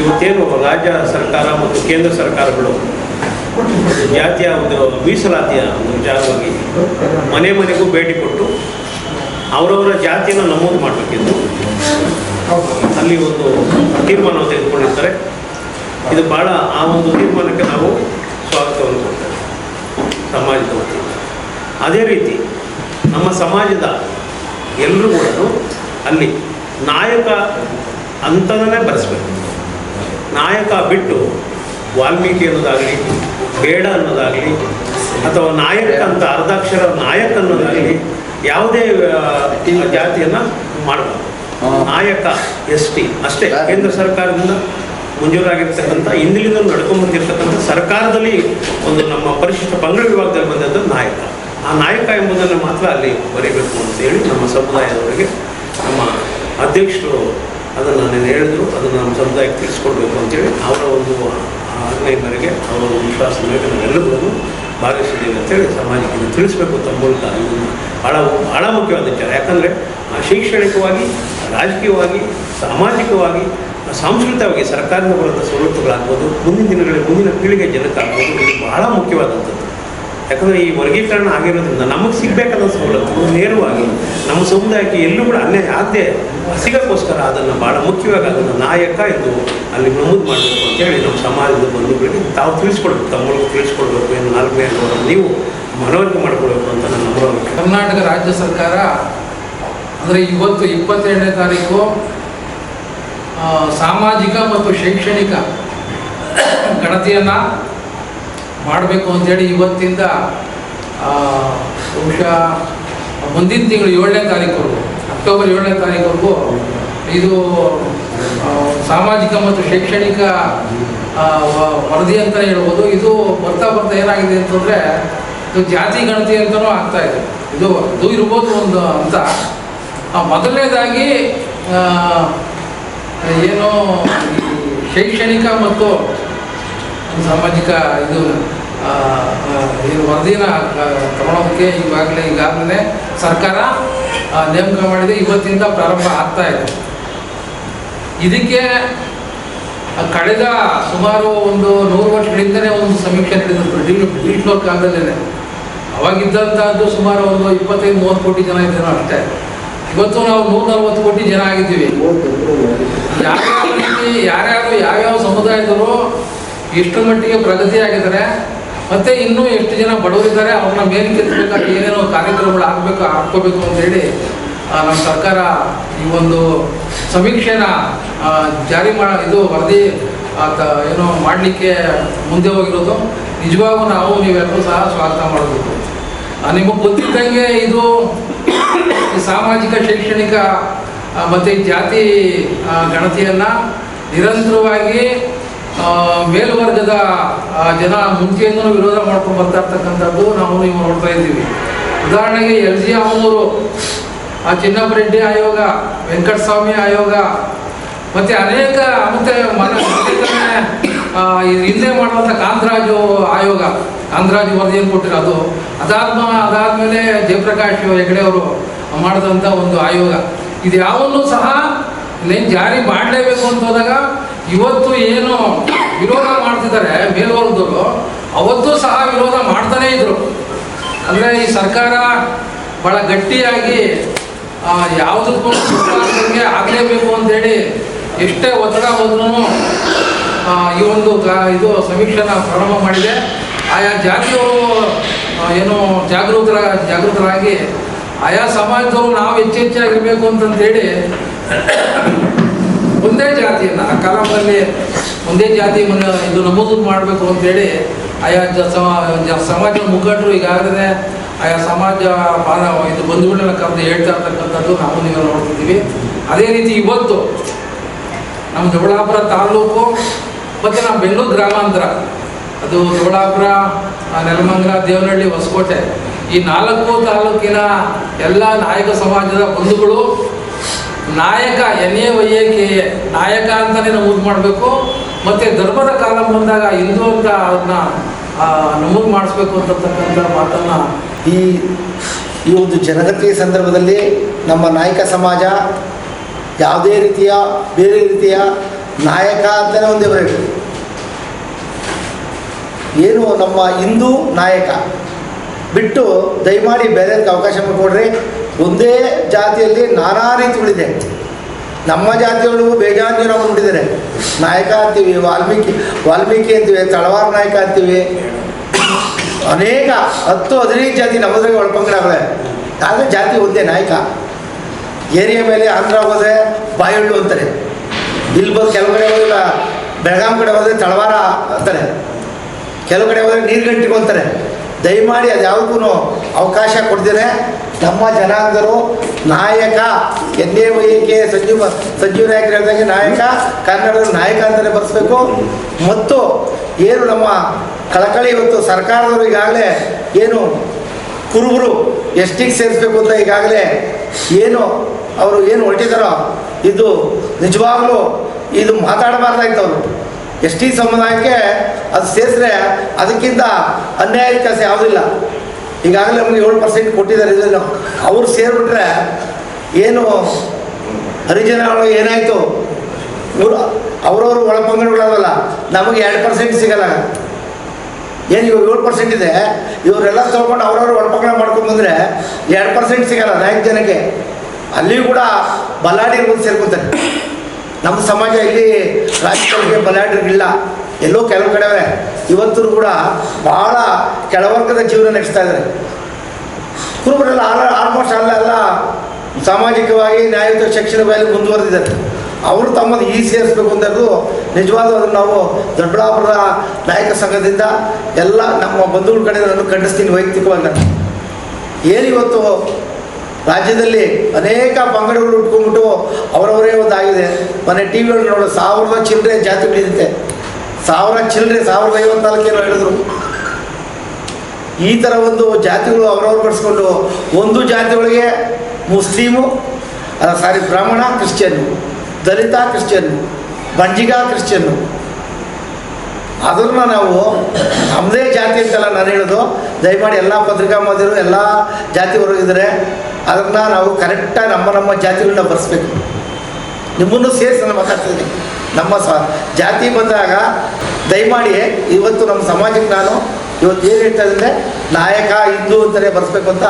ಇವತ್ತೇನು ರಾಜ್ಯ ಸರ್ಕಾರ ಮತ್ತು ಕೇಂದ್ರ ಸರ್ಕಾರಗಳು ಜಾತಿಯ ಒಂದು ಮೀಸಲಾತಿಯ ಒಂದು ವಿಚಾರವಾಗಿ ಮನೆ ಮನೆಗೂ ಭೇಟಿ ಕೊಟ್ಟು ಅವರವರ ಜಾತಿಯನ್ನು ನಮೂದು ಮಾಡಬೇಕಿತ್ತು. ಅಲ್ಲಿ ಒಂದು ತೀರ್ಮಾನವನ್ನು ತೆಗೆದುಕೊಂಡಿರ್ತಾರೆ. ಇದು ಭಾಳ ಆ ಒಂದು ತೀರ್ಮಾನಕ್ಕೆ ನಾವು ಸ್ವಾಗತವನ್ನು ಕೊಡ್ತೇವೆ ಸಮಾಜದ ವತಿಯಿಂದ. ಅದೇ ರೀತಿ ನಮ್ಮ ಸಮಾಜದ ಎಲ್ಲರೂ ಕೂಡ ಅಲ್ಲಿ ನಾಯಕ ಅಂತನೇ ಬರೆಸ್ಬೇಕು. ನಾಯಕ ಬಿಟ್ಟು ವಾಲ್ಮೀಕಿ ಅನ್ನೋದಾಗಲಿ ಬೇಡ ಅನ್ನೋದಾಗಲಿ ಅಥವಾ ನಾಯಕ ಅಂತ ಅರ್ಧಾಕ್ಷರ ನಾಯಕ ಅನ್ನೋದಾಗಲಿ ಯಾವುದೇ ಜಾತಿಯನ್ನು ಮಾಡಬಾರ್ದು. ನಾಯಕ ಎಸ್ ಟಿ ಅಷ್ಟೇ. ಕೇಂದ್ರ ಸರ್ಕಾರದಿಂದ ಮುಂಜೂರಾಗಿರ್ತಕ್ಕಂಥ ಹಿಂದಿನಿಂದ ನಡ್ಕೊಂಡ್ಬಂದಿರ್ತಕ್ಕಂಥ ಸರ್ಕಾರದಲ್ಲಿ ಒಂದು ನಮ್ಮ ಪರಿಶಿಷ್ಟ ಪಂಗಡ ವಿಭಾಗದಲ್ಲಿ ಬಂದದ್ದು ನಾಯಕ. ಆ ನಾಯಕ ಎಂಬುದನ್ನು ಮಾತ್ರ ಅಲ್ಲಿ ಬರೀಬೇಕು ಅಂತೇಳಿ ನಮ್ಮ ಸಮುದಾಯದವರಿಗೆ ನಮ್ಮ ಅಧ್ಯಕ್ಷರು ಅದನ್ನು ನಾನು ಹೇಳಿದ್ರು, ಅದನ್ನು ನಮ್ಮ ಸಮುದಾಯಕ್ಕೆ ತಿಳಿಸ್ಕೊಡ್ಬೇಕು ಅಂತೇಳಿ ಅವರ ಒಂದು ಆಜ್ಞೆಯ ಅವರ ಒಂದು ವಿಶ್ವಾಸ ಮೇರೆಗೆ ನಾವೆಲ್ಲರೂ ಭಾಗವಹಿಸಿದ್ದೇವೆ ಅಂತೇಳಿ ಸಮಾಜಕ್ಕೆ ತಿಳಿಸಬೇಕು ತಮ್ಮ ಮೂಲಕ ಇದನ್ನು ಭಾಳ ಭಾಳ ಮುಖ್ಯವಾದ ವಿಚಾರ ಯಾಕಂದರೆ ಶೈಕ್ಷಣಿಕವಾಗಿ, ರಾಜಕೀಯವಾಗಿ, ಸಾಮಾಜಿಕವಾಗಿ, ಸಾಂಸ್ಕೃತಿಕವಾಗಿ ಸರ್ಕಾರದಿಂದ ಬರುವಂಥ ಸವಲತ್ತುಗಳಾಗ್ಬೋದು, ಮುಂದಿನ ದಿನಗಳಲ್ಲಿ, ಮುಂದಿನ ಪೀಳಿಗೆ ಜನಕ್ಕಾಗ್ಬೋದು, ಇದು ಬಹಳ ಮುಖ್ಯವಾದಂಥದ್ದು. ಯಾಕಂದರೆ ಈ ವರ್ಗೀಕರಣ ಆಗಿರೋದ್ರಿಂದ ನಮಗೆ ಸಿಗಬೇಕಾದ ಸವಲತ್ತು ನೇರವಾಗಿ ನಮ್ಮ ಸಮುದಾಯಕ್ಕೆ ಎಲ್ಲೂ ಕೂಡ ಅನ್ಯಾಯ ಆಗದೆ ಸಿಗೋಕ್ಕೋಸ್ಕರ ಅದನ್ನು ಭಾಳ ಮುಖ್ಯವಾಗಿ ಅದನ್ನು ನಾಯಕ ಎಂದು ಅಲ್ಲಿ ನಮೂದು ಮಾಡಬೇಕು ಅಂತೇಳಿ ನಮ್ಮ ಸಮಾಜದ ಬಂಧುಗಳಿಗೆ ತಾವು ತಿಳಿಸ್ಕೊಡ್ಬೇಕು, ತಮ್ಮ ಮೂಲಕ ತಿಳಿಸ್ಕೊಡ್ಬೇಕು ಏನು ನಾಲ್ಕನೇ ನೀವು ಮನವರಿಕೆ ಮಾಡಿಕೊಡ್ಬೇಕು ಅಂತ ನನ್ನ ಮನವರಿಕೆ ಕರ್ನಾಟಕ ರಾಜ್ಯ ಸರ್ಕಾರ ಅಂದರೆ ಇವತ್ತು ಇಪ್ಪತ್ತೆರಡನೇ ತಾರೀಕು ಸಾಮಾಜಿಕ ಮತ್ತು ಶೈಕ್ಷಣಿಕ ಗಣತಿಯನ್ನು ಮಾಡಬೇಕು ಅಂತೇಳಿ ಇವತ್ತಿಂದ ಬಹುಶಃ ಮುಂದಿನ ತಿಂಗಳು ಏಳನೇ ತಾರೀಕುವರೆಗೂ, ಅಕ್ಟೋಬರ್ ಏಳನೇ ತಾರೀಕುವರೆಗೂ ಇದು ಸಾಮಾಜಿಕ ಮತ್ತು ಶೈಕ್ಷಣಿಕ ವರದಿ ಅಂತಲೇ ಹೇಳ್ಬೋದು. ಇದು ಬರ್ತಾ ಬರ್ತಾ ಏನಾಗಿದೆ ಅಂತಂದರೆ, ಇದು ಜಾತಿ ಗಣತಿ ಅಂತಲೂ ಆಗ್ತಾ ಇದೆ. ಇದು ಅದು ಇರ್ಬೋದು ಒಂದು ಅಂತ ಮೊದಲನೇದಾಗಿ ಏನು ಶೈಕ್ಷಣಿಕ ಮತ್ತು ಸಾಮಾಜಿಕ ಇದು ಏನು ವರದಿನ ತಗೊಳೋದಕ್ಕೆ ಈಗಾಗಲೇ ಈಗಾಗಲೇ ಸರ್ಕಾರ ನೇಮಕ ಮಾಡಿದೆ. ಇವತ್ತಿಂದ ಪ್ರಾರಂಭ ಆಗ್ತಾ ಇದೆ. ಇದಕ್ಕೆ ಕಳೆದ ಸುಮಾರು ಒಂದು ನೂರು ವರ್ಷಗಳಿಂದನೇ ಒಂದು ಸಮೀಕ್ಷೆ ನಡೆದಿತ್ತು ಬ್ರಿಟಿಷ್ ಬ್ರಿಟಿಷ್ನವ್ರ ಕಾಲದಲ್ಲೇ ಅವಾಗಿದ್ದಂಥದ್ದು ಸುಮಾರು ಒಂದು ಇಪ್ಪತ್ತೈದು ಮೂವತ್ತು ಕೋಟಿ ಜನ ಇದ್ದೇನೋ ಅಷ್ಟೇ. ಇವತ್ತು ನಾವು ನೂರ ನಲ್ವತ್ತು ಕೋಟಿ ಜನ ಆಗಿದ್ದೀವಿ. ರೀತಿ ಯಾರ್ಯಾರು ಯಾವ್ಯಾವ ಸಮುದಾಯದವರು ಎಷ್ಟು ಮಟ್ಟಿಗೆ ಪ್ರಗತಿ ಆಗಿದ್ದಾರೆ ಮತ್ತೆ ಇನ್ನೂ ಎಷ್ಟು ಜನ ಬಡವರಿದ್ದಾರೆ ಅವ್ರನ್ನ ಮೇಲ್ಕೆತ್ತಬೇಕಾಗಿ ಏನೇನೋ ಕಾರ್ಯಕ್ರಮಗಳು ಆಗಬೇಕು ಹಾಕ್ಕೋಬೇಕು ಅಂತೇಳಿ ಆ, ನಮ್ಮ ಸರ್ಕಾರ ಈ ಒಂದು ಸಮೀಕ್ಷೆನ ಜಾರಿ ಮಾಡ ಇದು ವರದಿ ಏನೋ ಮಾಡಲಿಕ್ಕೆ ಮುಂದೆ ಹೋಗಿರೋದು. ನಿಜವಾಗೂ ನಾವು ನೀವೆಲ್ಲರೂ ಸಹ ಸ್ವಾಗತ ಮಾಡಬೇಕು. ನಿಮಗೆ ಗೊತ್ತಿದ್ದಂಗೆ ಇದು ಸಾಮಾಜಿಕ ಶೈಕ್ಷಣಿಕ ಮತ್ತು ಜಾತಿ ಗಣತಿಯನ್ನು ನಿರಂತರವಾಗಿ ಮೇಲ್ವರ್ಗದ ಜನ ಮುಂಚೆಯಿಂದಲೂ ವಿರೋಧ ಮಾಡ್ಕೊಂಡು ಬರ್ತಾ ಇರ್ತಕ್ಕಂಥದ್ದು ನಾವು ನೀವು ನೋಡ್ತಾ ಇದ್ದೀವಿ. ಉದಾಹರಣೆಗೆ ಎಲ್ ಜಿ ಅಮ್ಮನವರು, ಆ ಚಿನ್ನಪ್ಪರೆಡ್ಡಿ ಆಯೋಗ, ವೆಂಕಟಸ್ವಾಮಿ ಆಯೋಗ, ಮತ್ತು ಅನೇಕ ಮತ್ತೆ ಹಿಂದೆ ಮಾಡುವಂಥ ಕಾಂತರಾಜು ಆಯೋಗ, ಕಾಂತರಾಜು ವರದಿಯನ್ನು ಕೊಟ್ಟಿರೋದು ಅದಾದ ಅದಾದಮೇಲೆ ಜಯಪ್ರಕಾಶ್ ಹೆಗಡೆ ಅವರು ಮಾಡಿದಂಥ ಒಂದು ಆಯೋಗ. ಇದು ಯಾವನ್ನೂ ಸಹ ನೀನು ಜಾರಿ ಮಾಡಲೇಬೇಕು ಅಂತ ಹೋದಾಗ ಇವತ್ತು ಏನು ವಿರೋಧ ಮಾಡ್ತಿದ್ದಾರೆ ಮೇಲ್ವರ್ಗದವರು, ಅವತ್ತು ಸಹ ವಿರೋಧ ಮಾಡ್ತಾನೇ ಇದ್ರು. ಅಂದರೆ ಈ ಸರ್ಕಾರ ಭಾಳ ಗಟ್ಟಿಯಾಗಿ ಯಾವುದಕ್ಕೂ ಸರ್ಕಾರಕ್ಕೆ ಆಗಲೇಬೇಕು ಅಂತೇಳಿ ಎಷ್ಟೇ ಒತ್ತಡ ಹೋದ್ರೂ ಈ ಒಂದು ಇದು ಸಮೀಕ್ಷೆನ ಪ್ರಾರಂಭ ಮಾಡಿದೆ. ಆಯಾ ಜಾತಿಯವರು ಏನು ಜಾಗೃತರ, ಜಾಗೃತರಾಗಿ, ಆಯಾ ಸಮಾಜದವರು ನಾವು ಹೆಚ್ಚೆಚ್ಚಾಗಿರಬೇಕು ಅಂತಂತೇಳಿ ಜಾತಿಯನ್ನು, ಆ ಕಾಲದಲ್ಲಿ ಒಂದೇ ಜಾತಿ ಇದು ನಮೂದು ಮಾಡಬೇಕು ಅಂತೇಳಿ ಆಯಾ ಜ ಸಮ- ಜ- ಸಮಾಜದ ಮುಖಂಡರು ಈಗಾಗಲೇ ಆಯಾ ಸಮಾಜ ಇದು ಬಂಧುಗಳನ್ನ ಕರೆದು ಹೇಳ್ತಾ ಇರ್ತಕ್ಕಂಥದ್ದು ನಾವು ನೀವು ನೋಡ್ತಿದ್ದೀವಿ. ಅದೇ ರೀತಿ ಇವತ್ತು ನಮ್ಮ ದೊಡ್ಡಾಪುರ ತಾಲೂಕು, ಮತ್ತು ನಮ್ಮ ಬೆಂಗಳೂರು ಗ್ರಾಮಾಂತರ, ಅದು ದೊಡ್ಡಾಪುರ ನೆಲಮಂಗಲ, ದೇವನಹಳ್ಳಿ, ಹೊಸಕೋಟೆ, ಈ ನಾಲ್ಕು ತಾಲೂಕಿನ ಎಲ್ಲ ನಾಯಕ ಸಮಾಜದ ಬಂಧುಗಳು Nayaka N A Y A K A. Nayaka ಅಂತಲೇ ನಮೂದು ಮಾಡಬೇಕು. ಮತ್ತು ಧರ್ಮದ ಕಾಲ ಬಂದಾಗ ಹಿಂದೂ ಅಂತ ಅದನ್ನ ನಮೂದು ಮಾಡಿಸ್ಬೇಕು ಅಂತಕ್ಕಂಥ ಮಾತನ್ನು ಈ ಈ ಒಂದು ಜನಗತಿಯ ಸಂದರ್ಭದಲ್ಲಿ ನಮ್ಮ ನಾಯಕ ಸಮಾಜ ಯಾವುದೇ ರೀತಿಯ, ಬೇರೆ ರೀತಿಯ ನಾಯಕ ಅಂತಲೇ ಒಂದೇ ಬರಬೇಕು. ಏನು ನಮ್ಮ ಹಿಂದೂ ನಾಯಕ ಬಿಟ್ಟು ದಯಮಾಡಿ ಬೇರೆ ಅವಕಾಶ ಮಾಡಿಕೊಡ್ರಿ. ಒಂದೇ ಜಾತಿಯಲ್ಲಿ ನಾನಾ ರೀತಿಗಳಿದೆ ನಮ್ಮ ಜಾತಿಯೊಳಗೂ ಬೇಜಾನ್ ಜನ ನಾಯಕ ಅಂತೀವಿ, ವಾಲ್ಮೀಕಿ ವಾಲ್ಮೀಕಿ ಅಂತೀವಿ, ತಳವಾರ ನಾಯಕ ಅಂತೀವಿ. ಅನೇಕ ಹತ್ತು, ಹದಿನೈದು ಜಾತಿ ನಮ್ಮದ್ರಾಗೆ ಒಳಪಂಗಡಗಳೇ ಆದರೆ ಜಾತಿ ಒಂದೇ ನಾಯಕ. ಏರಿಯಾ ಮೇಲೆ ಆಂಧ್ರ ಹೋದರೆ ಬಾಯಳ್ಳು ಅಂತಾರೆ. ಇಲ್ಲಿ ಬಂದು ಕೆಲವು ಕಡೆ ಹೋದ್ರೆ ಬೆಳಗಾಂ ಕಡೆ ಹೋದ್ರೆ ತಳವಾರ ಅಂತಾರೆ. ಕೆಲವು ಕಡೆ ಹೋದರೆ ಅಂತಾರೆ. ದಯಮಾಡಿ ಅದು ಯಾವುದಕ್ಕೂ ಅವಕಾಶ ಕೊಡ್ದೇನೆ ನಮ್ಮ ಜನಾಂಗರು Nayaka N A Y Sanjeeva Sanjeeva ನಾಯಕರು ಹೇಳಿದಂಗೆ ನಾಯಕ, ಕನ್ನಡದ ನಾಯಕ ಅಂತಲೇ ಬರ್ಸ್ಬೇಕು. ಮತ್ತು ಏನು ನಮ್ಮ ಕಳಕಳಿ ಇವತ್ತು ಸರ್ಕಾರದವರು ಈಗಾಗಲೇ ಏನು ಕುರುಬರು ಎಷ್ಟಿಗೆ ಸೇರಿಸ್ಬೇಕು ಅಂತ ಈಗಾಗಲೇ ಏನು ಅವರು ಏನು ಹೊರಟಿದಾರೋ, ಇದು ನಿಜವಾಗ್ಲೂ ಇದು ಮಾತಾಡಬಾರ್ದಾಯ್ತು ಅವರು ಎಸ್ ಟಿ ಸಮುದಾಯಕ್ಕೆ ಅದು ಸೇರಿಸ್ರೆ ಅದಕ್ಕಿಂತ ಅನ್ಯಾಯ ಕೆಲಸ ಯಾವುದಿಲ್ಲ ಈಗಾಗಲೇ ನಮಗೆ ಏಳು ಪರ್ಸೆಂಟ್ ಕೊಟ್ಟಿದ್ದಾರೆ ಇದನ್ನು. ಅವ್ರು ಸೇರಿಬಿಟ್ರೆ ಏನು ಹರಿಜನಗಳು ಏನಾಯಿತು? ಇವರು ಅವ್ರವ್ರ ಒಳ ಪಂಗಡಗಳಲ್ಲ ನಮಗೆ ಎರಡು ಪರ್ಸೆಂಟ್ ಸಿಗಲ್ಲ. ಏನು ಇವಾಗ ಏಳು ಪರ್ಸೆಂಟ್ ಇದೆ? ಇವರೆಲ್ಲ ತೊಗೊಂಡು ಅವ್ರವ್ರು ಮಾಡ್ಕೊಂಡು ಬಂದರೆ ಎರಡು ಪರ್ಸೆಂಟ್ ಸಿಗಲ್ಲ ನಾಲ್ಕು ಜನಕ್ಕೆ. ಅಲ್ಲಿಯೂ ಕೂಡ ಬಂದು ಸೇರ್ಕೊತಾರೆ. ನಮ್ಮ ಸಮಾಜ ಇಲ್ಲಿ ರಾಜಕೀಯಕ್ಕೆ ಬಲ್ಲಾಡಿಗಳಿಲ್ಲ ಎಲ್ಲೋ ಕೆಲವು ಕಡೆ ಇವತ್ತೂ ಕೂಡ ಭಾಳ ಕೆಳವರ್ಗದ ಜೀವನ ನಡೆಸ್ತಾ ಇದ್ದಾರೆ ಕುರುಬರೆಲ್ಲ ಆಲ್ ಆಲ್ಮೋಸ್ಟ್ ಅಲ್ಲೆಲ್ಲ ಸಾಮಾಜಿಕವಾಗಿ ನ್ಯಾಯಯುತ ಶಿಕ್ಷಣದಲ್ಲಿ ಮುಂದುವರೆದಿದ್ದಾರೆ. ಅವರು ತಮ್ಮದು ಈ ಸೇರಿಸ್ಬೇಕು ಅಂದದ್ದು ನಿಜವಾದ ನಾವು ದೊಡ್ಡಬಳ್ಳಾಪುರದ ನಾಯಕ ಸಂಘದಿಂದ ಎಲ್ಲ ನಮ್ಮ ಬಂಧುಗಳ ಕಡೆ ನಾನು ಖಂಡಿಸ್ತೀನಿ ವೈಯಕ್ತಿಕವಾಗಿ ನಾನು. ಏನಿವತ್ತು ರಾಜ್ಯದಲ್ಲಿ ಅನೇಕ ಪಂಗಡಗಳು ಉಟ್ಕೊಂಡ್ಬಿಟ್ಟು ಅವರವರೇ ಒಂದು ಆಗಿದೆ ಮನೆ ಟಿ ವಿಗಳು ನೋಡೋ, ಸಾವಿರದ ಚಿಲ್ಲರೆ ಜಾತಿ ಬೆಳೆದಿದೆ. ಸಾವಿರ ಚಿಲ್ಲರೆ, ಸಾವಿರದ ಐವತ್ನಾಲ್ಕೇನೋ ಹೇಳಿದ್ರು. ಈ ಥರ ಒಂದು ಜಾತಿಗಳು ಅವರವ್ರು ಬಡಿಸ್ಕೊಂಡು ಒಂದು ಜಾತಿಗಳಿಗೆ ಮುಸ್ಲಿಮು ಸಾರಿ ಬ್ರಾಹ್ಮಣ ಕ್ರಿಶ್ಚಿಯನ್ನು ದಲಿತ ಕ್ರಿಶ್ಚಿಯನ್ನು ಬಂಜಿಗ ಕ್ರಿಶ್ಚಿಯನ್ನು ಅದನ್ನು ನಾವು ನಮ್ಮದೇ ಜಾತಿ ಅಂತಲ್ಲ ನಾನು ಹೇಳೋದು. ದಯಮಾಡಿ ಎಲ್ಲ ಪತ್ರಿಕಾ ಮಾಧ್ಯಮರು ಎಲ್ಲ ಜಾತಿ ಇದ್ದಾರೆ ಅದನ್ನು ನಾವು ಕರೆಕ್ಟಾಗಿ ನಮ್ಮ ನಮ್ಮ ಜಾತಿಗಳನ್ನ ಬರೆಸ್ಬೇಕು. ನಿಮ್ಮನ್ನು ಸೇರಿಸಿ ನಾನು ಮಾತಾಡ್ತಿದ್ದೀನಿ. ನಮ್ಮ ಸ, ಜಾತಿ ಬಂದಾಗ ದಯಮಾಡಿ ಇವತ್ತು ನಮ್ಮ ಸಮಾಜಕ್ಕೆ ನಾನು ಇವತ್ತು ಏನು ಹೇಳ್ತಾ ಇದ್ದೆ ನಾಯಕ ಹಿಂದೂ ಅಂತಲೇ ಬರೆಸ್ಬೇಕು ಅಂತ